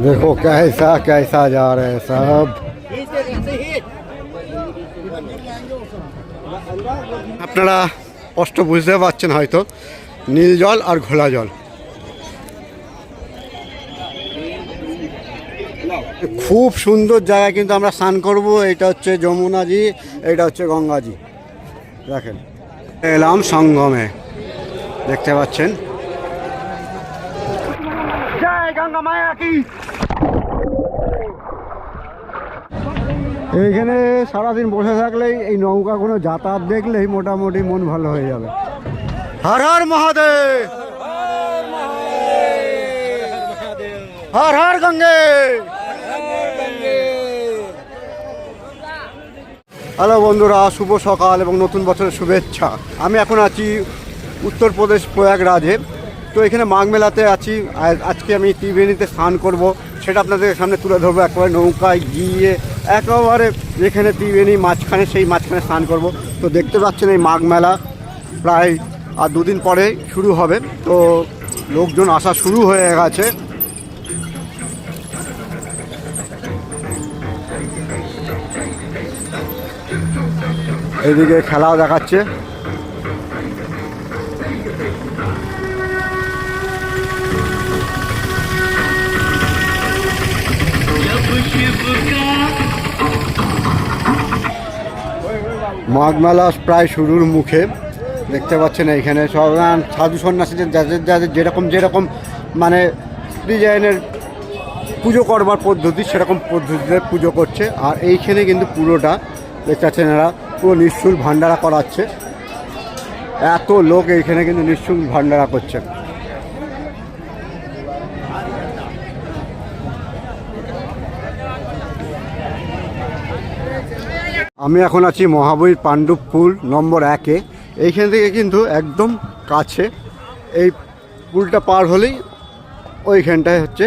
देखो कैसा कैसा जा रहे हैं सब আপনারা স্পষ্ট বুঝতে পারছেন হয়তো নীল জল আর ঘোলা জল খুব সুন্দর জায়গা কিন্তু আমরা স্নান করব এটা হচ্ছে যমুনাজি এটা হচ্ছে গঙ্গাজি দেখেন এলাম সঙ্গমে দেখতে পাচ্ছেন জয় গঙ্গা মায়া কি? এইখানে সারাদিন বসে থাকলেই এই নৌকাগুলো যাতায়াত দেখলেই মোটামুটি মন ভালো হয়ে যাবে। হর হর মহাদেব! হর হর গঙ্গে! হ্যালো বন্ধুরা শুভ সকাল এবং নতুন বছরের শুভেচ্ছা। আমি এখন আছি উত্তরপ্রদেশ প্রয়াগরাজে। তো এখানে মাঘ মেলাতে আছি। আজকে আমি ত্রিবেণীতে স্নান করব। সেটা আপনাদের সামনে তুলে ধরবো। একেবারে নৌকায় গিয়ে একেবারে যেখানে ত্রিবেণী মাঝখানে সেই মাঝখানে স্নান করব। তো দেখতে পাচ্ছেন এই মাঘ মেলা প্রায় আর দুদিন পরে শুরু হবে। তো লোকজন আসা শুরু হয়ে গেছে। এইদিকে খেলাও দেখাচ্ছে। মাঘ মেলা প্রায় শুরুর মুখে দেখতে পাচ্ছেন এইখানে সব সাধু সন্ন্যাসীদের যাদের যাদের যেরকম যেরকম মানে ডিজাইনের পুজো করবার পদ্ধতি, সেরকম পদ্ধতিতে পুজো করছে। আর এইখানে কিন্তু পুরোটা দেখতে পাচ্ছেন এরা পুরো নিঃশুল্ক ভান্ডারা করাচ্ছে। এত লোক এইখানে কিন্তু নিঃশুল্ক ভান্ডারা করছে। আমি এখন আছি মহাবীর পাণ্ডব পুল নম্বর একে এইখান থেকে কিন্তু একদম কাছে এই পুলটা পার হলেই ওইখানটায় হচ্ছে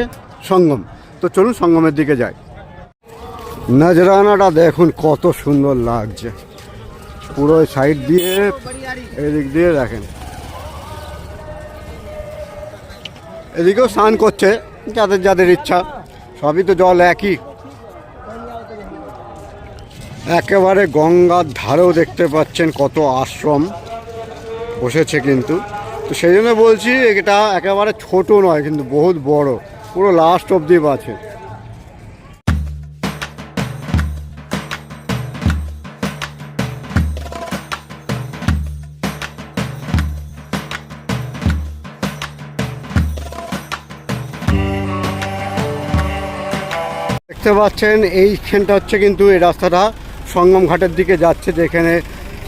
সঙ্গম। তো চলুন সঙ্গমের দিকে যাই। নজরানাটা দেখুন কত সুন্দর লাগছে। পুরো সাইড দিয়ে এদিক দিয়ে দেখেন। এদিকেও স্নান করছে, যাদের যাদের ইচ্ছা। সবই তো জল একই। একেবারে গঙ্গার ধারেও দেখতে পাচ্ছেন কত আশ্রম বসেছে কিন্তু। তো সেই জন্য বলছি এটা একেবারে ছোট নয়, কিন্তু বহুত বড়। পুরো লাস্ট অবধি আছে দেখতে পাচ্ছেন, এইখানটা হচ্ছে কিন্তু এই রাস্তাটা। সঙ্গম ঘাটের দিকে যাচ্ছে, যেখানে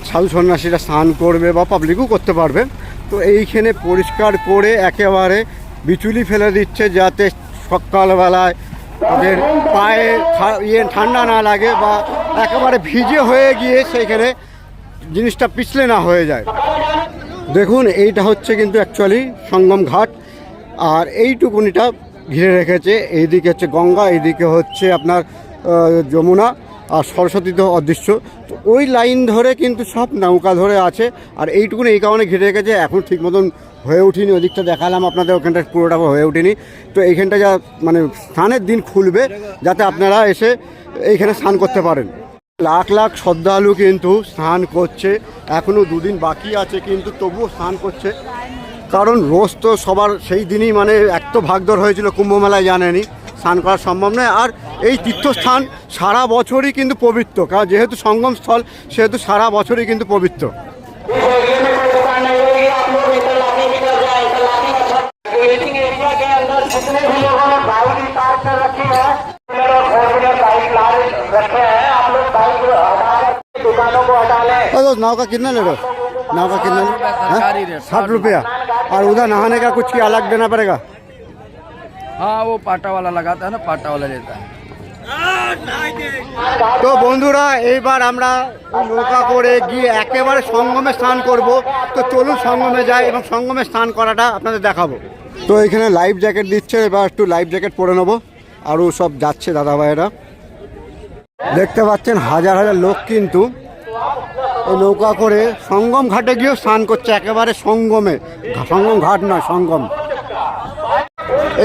সাধু সন্ন্যাসীরা স্নান করবে বা পাবলিকও করতে পারবে। তো এইখানে পরিষ্কার করে একেবারে বিচুলি ফেলে দিচ্ছে যাতে সকালবেলায় ওদের পায়ে ইয়ে ঠান্ডা না লাগে বা একেবারে ভিজে হয়ে গিয়ে সেইখানে জিনিসটা পিছলে না হয়ে যায়। দেখুন, এইটা হচ্ছে কিন্তু অ্যাকচুয়ালি সঙ্গম ঘাট। আর এইটুকুনিটা ঘিরে রেখেছে। এইদিকে হচ্ছে গঙ্গা, এইদিকে হচ্ছে আপনার যমুনা। আর সরস্বতী তো অদৃশ্য। তো ওই লাইন ধরে কিন্তু সব নৌকা ধরে আছে, আর এইটুকুনি এই কারণে ঘিরে রেখেছে, এখন ঠিক মতন হয়ে উঠিনি, ওদিকটা দেখালাম আপনাদের ওখানটা পুরোটা হয়ে উঠিনি। তো এইখানটা যা মানে স্নানের দিন খুলবে, যাতে আপনারা এসে এইখানে স্নান করতে পারেন। লাখ লাখ শ্রদ্ধালু কিন্তু স্নান করছে এখনও দুদিন বাকি আছে কিন্তু তবুও স্নান করছে। কারণ রোজ তো সবার সেই দিনই মানে এত ভাগদর হয়েছিল, কুম্ভ মেলায় জানেনি স্নান করা সম্ভব নয় আর এই তীর্থস্থান সারা বছরই কিন্তু পবিত্র কারণ যেহেতু সঙ্গম স্থল সেহেতু সারা বছরই কিন্তু পবিত্র एरिया में कोई दुकान नहीं होगी आप लोग इधर लाठी भी कर जाए इधर लाठी का छत वेटिंग एरिया के अंदर जितने भी लोगों ने बाइक निकाल कर रखी है और फोर व्हीलर बाइक ला रखे हैं आप लोग बाइक हटा कर दुकानों को हटा लें अरे दोस्त नाव का कितना ले रहे हो नाव का कितना सरकारी रेट, साठ रुपया और उधर नहाने का कुछ क्या अलग देना पड़ेगा हाँ वो पाटा वाला लगाता है ना पाटा वाला लेता है তো বন্ধুরা এইবার আমরা ওই নৌকা করে গিয়ে একেবারে সঙ্গমে স্নান করব তো চলুন সঙ্গমে যাই এবং সঙ্গমে স্নান করাটা আপনাদের দেখাবো তো এখানে লাইফ জ্যাকেট দিচ্ছে এবার একটু লাইফ জ্যাকেট পরে নেবো আরও সব যাচ্ছে দাদা ভাইয়েরা দেখতে পাচ্ছেন হাজার হাজার লোক কিন্তু এই নৌকা করে সঙ্গম ঘাটে গিয়েও স্নান করছে একেবারে সঙ্গমে ঘা- সঙ্গম ঘাট নয় সঙ্গম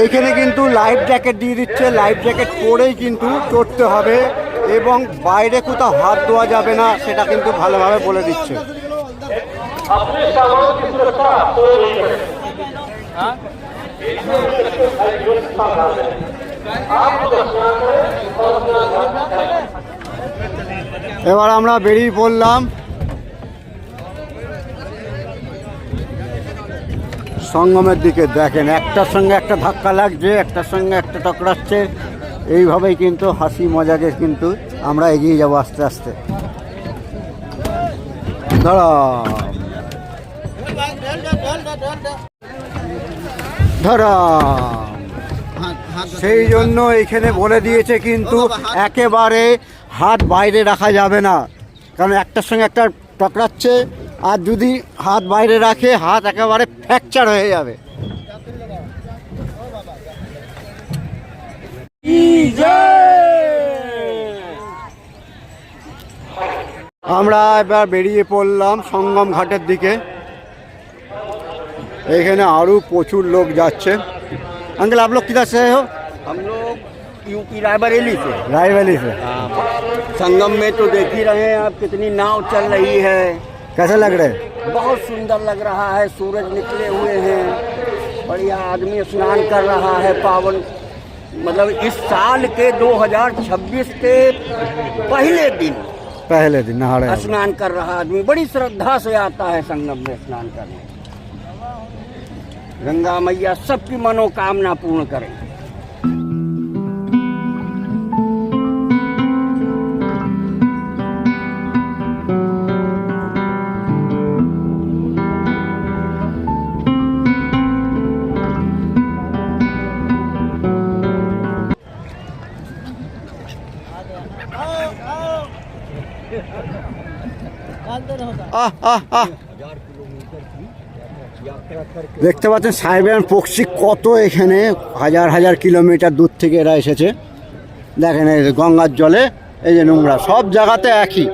এইখানে কিন্তু লাইফ জ্যাকেট দিয়ে দিচ্ছে। লাইফ জ্যাকেট পরেই কিন্তু চড়তে হবে এবং বাইরে কোথাও হাত দেওয়া যাবে না, সেটা কিন্তু ভালোভাবে বলে দিচ্ছে। এবার আমরা বেরিয়ে পড়লাম। সঙ্গমের দিকে দেখেন, একটার সঙ্গে একটা ধাক্কা লাগছে, একটার সঙ্গে একটা টকরাচ্ছে। এইভাবেই কিন্তু হাসি মজাকে কিন্তু আমরা এগিয়ে যাব আস্তে আস্তে। সেই জন্য এখানে বলে দিয়েছে কিন্তু একেবারে হাত বাইরে রাখা যাবে না। কারণ একটার সঙ্গে একটা টকরাচ্ছে আর যদি হাত বাইরে রাখে হাত একেবারে ফ্র্যাকচার হয়ে যাবে আমরা এবার বেরিয়ে পড়লাম সঙ্গম ঘাটের দিকে এখানে আরও প্রচুর লোক যাচ্ছে अंकल आप लोग किधर से हो हम लोग यूपी रायबरेली से रायवली से संगम में तो देख ही रहे हैं आप कितनी नाव चल रही है कैसे लग रहे हैं? बहुत सुंदर लग रहा है सूरज निकले हुए हैं। बढ़िया आदमी स्नान कर रहा है पावन। मतलब इस साल के 2026 के पहले दिन पहले दिन नहा रहे स्नान कर रहा आदमी। बड़ी श्रद्धा से आता है संगम में स्नान करने। गंगा मैया सबकी मनोकामना पूर्ण करें। দেখতে পাচ্ছেন সাইবেরিয়ান পক্ষী কত এখানে হাজার হাজার কিলোমিটার দূর থেকে এরা এসেছে। দেখেন এই গঙ্গার জলে এই যে নোংরা সব জায়গাতে একই।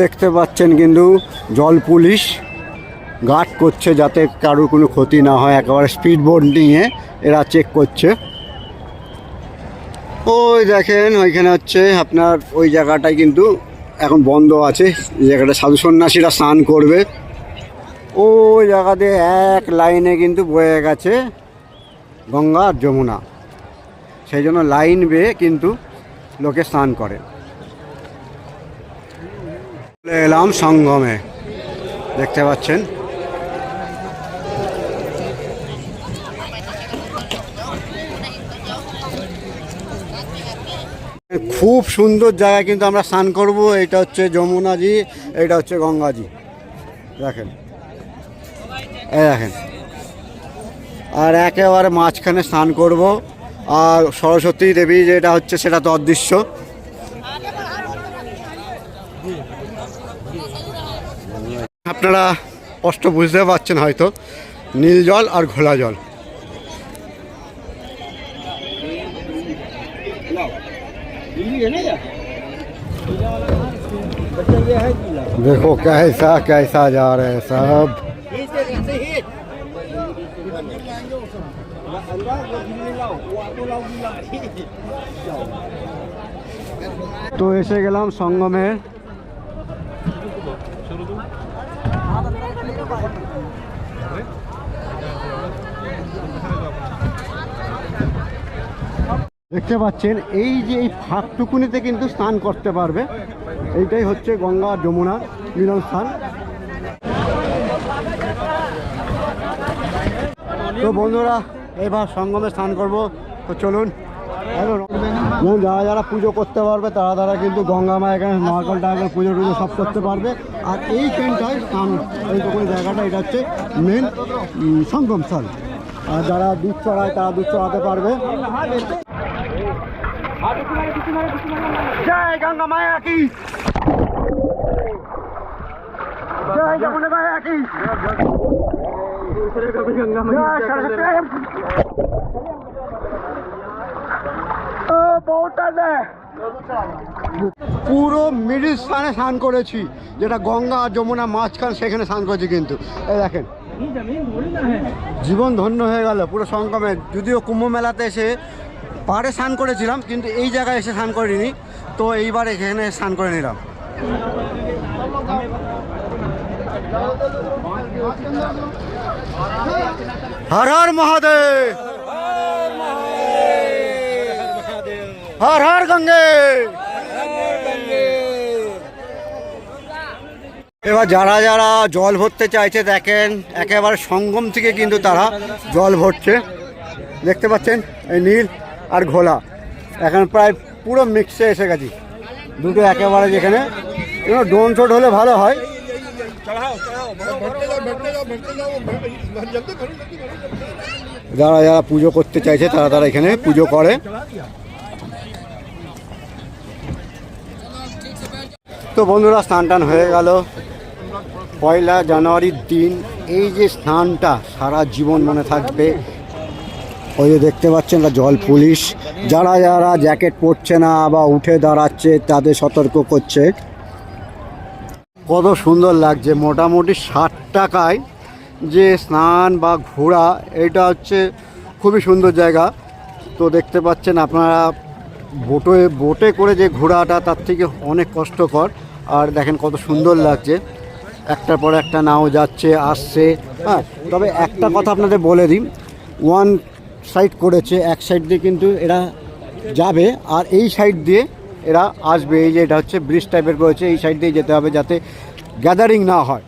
দেখতে পাচ্ছেন কিন্তু জল পুলিশ গার্ড করছে যাতে কারোর কোনো ক্ষতি না হয়, একেবারে স্পিড বোর্ড নিয়ে এরা চেক করছে। ওই দেখেন, ওইখানে হচ্ছে আপনার ওই জায়গাটায় কিন্তু এখন বন্ধ আছে, এই জায়গাটা সাধু সন্ন্যাসীরা স্নান করবে। ওই জায়গাতে এক লাইনে কিন্তু বয়ে গেছে গঙ্গা আর যমুনা। সেই জন্য লাইন বেয়ে কিন্তু লোকে স্নান করে। চলে এলাম সঙ্গমে। দেখতে পাচ্ছেন? খুব সুন্দর জায়গা কিন্তু আমরা স্নান করব। এটা হচ্ছে যমুনাজি, এটা হচ্ছে গঙ্গাজি। দেখেন। এই দেখেন। আর একেবারে মাঝখানে স্নান করব। আর সরস্বতী দেবী যেটা হচ্ছে সেটা তো অদৃশ্য। আপনারা স্পষ্ট বুঝতে পারছেন হয়তো নীল জল আর ঘোলা জল देखो कैसा कैसा जा रहे हैं सब তো এসে গেলাম সঙ্গমে দেখতে পাচ্ছেন, এই যে এই ফাঁকটুকুনিতে কিন্তু স্নান করতে পারবে। এইটাই হচ্ছে গঙ্গা যমুনা মিলন স্থান। তো বন্ধুরা, এবার সঙ্গমে স্নান করব। তো চলুন। যেমন যারা যারা পুজো করতে পারবে, তারা তারা কিন্তু গঙ্গা মা এখানে নর্মাল টাকা পুজো টুজো সব করতে পারবে। আর এই ট্রেনটায় স্নান এইটুকুনি জায়গাটা, এটা হচ্ছে মেন সঙ্গম স্থল আর যারা দুধ চড়ায়, তারা দুধ চড়াতে পারবে। জয় গঙ্গা মায়া কি? জয় যমুনা মায়া কি? পুরো মিডিল স্থানে স্নান করেছি, যেটা গঙ্গা যমুনা মাঝখান সেখানে স্নান করেছি কিন্তু। এই দেখেন। জীবন ধন্য হয়ে গেল, পুরো সঙ্গমে যদিও কুম্ভ মেলাতে এসে পাড়ে স্নান করেছিলাম, কিন্তু এই জায়গায় এসে স্নান করিনি। তো এইবার এখানে স্নান করে নিলাম। হর হর মহাদেব! হর হর গঙ্গে! এবার যারা যারা জল ভরতে চাইছে, দেখেন, একেবারে সঙ্গম থেকে কিন্তু তারা জল ভরছে। দেখতে পাচ্ছেন, এই নীল। আর ঘোলা। এখন প্রায় পুরো মিক্সে এসে গেছি। দুটো একেবারে যেখানে ডোন শট হলে ভালো হয়। যারা যারা পুজো করতে চাইছে, তারা তারা এখানে পুজো করে। তো বন্ধুরা, স্নান টান হয়ে গেল। পয়লা জানুয়ারির দিন, এই যে স্নানটা সারা জীবন মনে থাকবে ওই যে দেখতে পাচ্ছেন না, জল পুলিশ। যারা যারা জ্যাকেট পরছে না বা উঠে দাঁড়াচ্ছে, তাদের সতর্ক করছে। কত সুন্দর লাগছে, মোটামুটি ষাট টাকায় যে স্নান বা ঘোরা, এটা হচ্ছে খুবই সুন্দর জায়গা। তো দেখতে পাচ্ছেন আপনারা বোটে বোটে করে যে ঘোরাটা, তার থেকে অনেক কষ্টকর। আর দেখেন কত সুন্দর লাগছে। একটার পর একটা নাও যাচ্ছে, আসছে। হ্যাঁ তবে একটা কথা আপনাদের বলে দিই। ওয়ান সাইড করেছে, এক সাইড দিয়ে কিন্তু এরা যাবে আর এই সাইড দিয়ে এরা আসবে। এই যে এটা হচ্ছে ব্রিজ টাইপের করেছে, এই সাইড দিয়ে যেতে হবে যাতে গ্যাদারিং না হয়।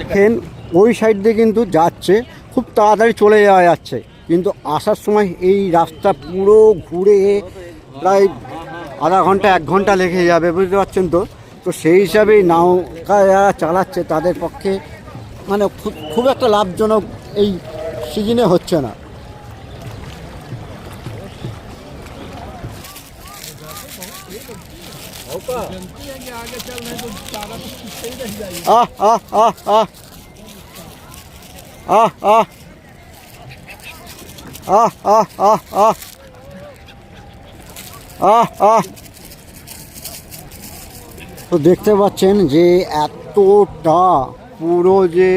দেখেন ওই সাইড দিয়ে কিন্তু যাচ্ছে, খুব তাড়াতাড়ি চলে যাওয়া যাচ্ছে। কিন্তু আসার সময় এই রাস্তা পুরো ঘুরে প্রায় আধা ঘণ্টা, এক ঘণ্টা লেগে যাবে, বুঝতে পারছেন তো? তো সেই হিসাবে এই নৌকা যারা চালাচ্ছে তাদের পক্ষে। মানে খুব খুব একটা লাভজনক এই সিজনে হচ্ছে না। আহ আহ আহ আহ। আহ আহ। আহ আহ আহ আহ। আহ আহ। তো দেখতে পাচ্ছেন যে এতটা পুরো যে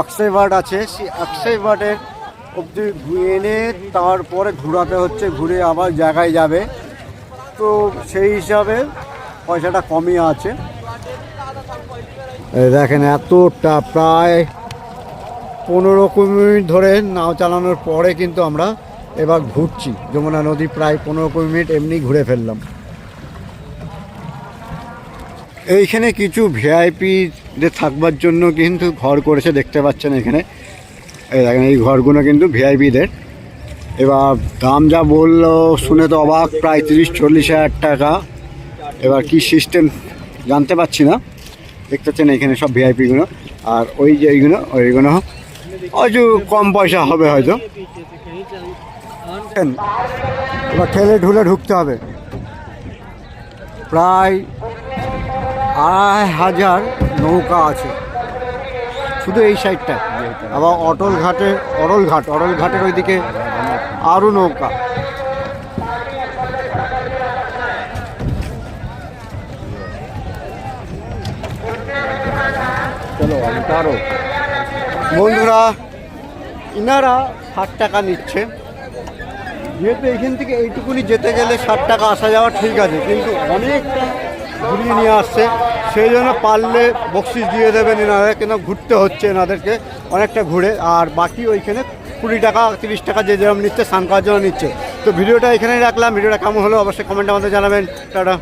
অক্ষয় বাট আছে, সেই অক্ষয় বাটের অবধি এনে তারপরে ঘোরাতে হচ্ছে, ঘুরে আবার জায়গায় যাবে। তো সেই হিসাবে পয়সাটা কমই আছে। দেখেন এতটা প্রায় পনেরো মিনিট ধরে নাও চালানোর পরে কিন্তু আমরা এবার ঘুরছি। যমুনা নদী প্রায় পনেরো কুড়ি মিনিট এমনি ঘুরে ফেললাম। এইখানে কিছু ভিআইপিদের থাকবার জন্য কিন্তু ঘর করেছে, দেখতে পাচ্ছেন এখানে। এই দেখেন, এই ঘরগুলো কিন্তু ভিআইপিদের। এবার দাম যা বলল, শুনে তো অবাক, প্রায় তিরিশ, চল্লিশ হাজার টাকা। এবার কি সিস্টেম জানতে পারছি না। দেখতে পাচ্ছেন এখানে সব ভিআইপিগুলো। আর ওই যে এইগুলো, ওইগুলো হয়তো কম পয়সা হবে হয়তো। এবার ঠেলে ঢুলে ঢুকতে হবে। প্রায় আড়াই হাজার নৌকা আছে। শুধু এই সাইডটা। আবার অটল ঘাটে অরল ঘাট, অরল ঘাটের ওইদিকে আরও নৌকা। বন্ধুরা, ইনারা ষাট টাকা নিচ্ছে। যেহেতু এইখান থেকে এইটুকুনি যেতে গেলে ষাট টাকা আসা যাওয়া ঠিক আছে, কিন্তু অনেকটা ঘুরিয়ে নিয়ে আসছে। সেই জন্য পারলে বকশিস দিয়ে দেবেন এনারা, কেন ঘুরতে হচ্ছে এনাদেরকে অনেকটা ঘুরে। আর বাকি ওইখানে কুড়ি টাকা, তিরিশ টাকা যে যেরকম নিচ্ছে, স্নান করার জন্য নিচ্ছে। তো ভিডিওটা এখানেই রাখলাম। ভিডিওটা কেমন হলো অবশ্যই কমেন্টে আমাদের জানাবেন। টাটা।